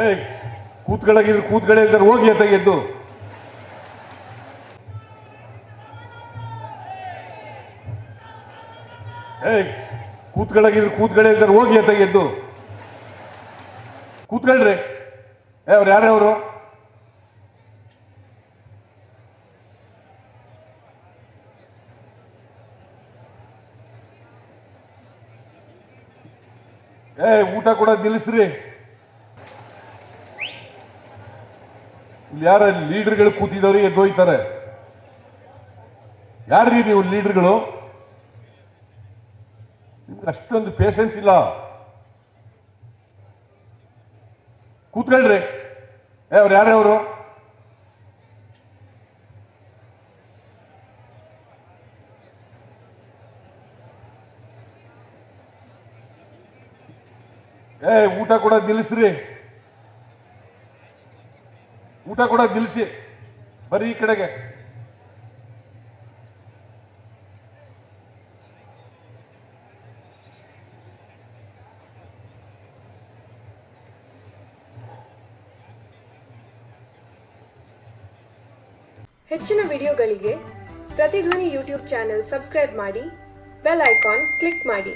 ಏಯ್ ಕೂತ್ಗಳಾಗಿದ್ರು ಕೂತ್ಗಳೇ ಇದ್ದಾರೆ ಹೋಗಿ ಅಂತ ಎದ್ದು. ಏಯ್ ಕೂತ್ಗಳಾಗಿದ್ರು ಕೂತ್ಗಳೇ ಇದ್ದಾರೆ ಹೋಗಿ ಅಂತ ಎದ್ದು. ಕೂತ್ಕೊಳ್ರಿ ಏ, ಅವ್ರು ಅವರು? ಏ, ಊಟ ಕೂಡ ನಿಲ್ಲಿಸ್ರಿ. ಇಲ್ಲಿ ಯಾರ ಲೀಡರ್ಗಳು ಕೂತಿದವರು ಎದ್ದೋಯ್ತಾರೆ ಯಾರ್ರಿ ನೀವು ಲೀಡರ್ಗಳು? ನಿಮ್ಗೆ ಅಷ್ಟೊಂದು ಪೇಷನ್ಸ್ ಇಲ್ಲ. ಕೂತ್ಕೊಳ್ರಿ. ಏ, ಅವ್ರು ಅವರು? ಏ, ಊಟ ಕೂಡ ನಿಲ್ಲಿಸ್ರಿ. ಊಟ ಕೂಡ ನಿಲ್ಲಿಸಿ. ಬರೀ ಈ ಕಡೆಗೆ. ಹೆಚ್ಚಿನ ವಿಡಿಯೋಗಳಿಗೆ ಪ್ರತಿಧ್ವನಿ ಯೂಟ್ಯೂಬ್ ಚಾನೆಲ್ ಸಬ್ಸ್ಕ್ರೈಬ್ ಮಾಡಿ, ಬೆಲ್ ಐಕಾನ್ ಕ್ಲಿಕ್ ಮಾಡಿ.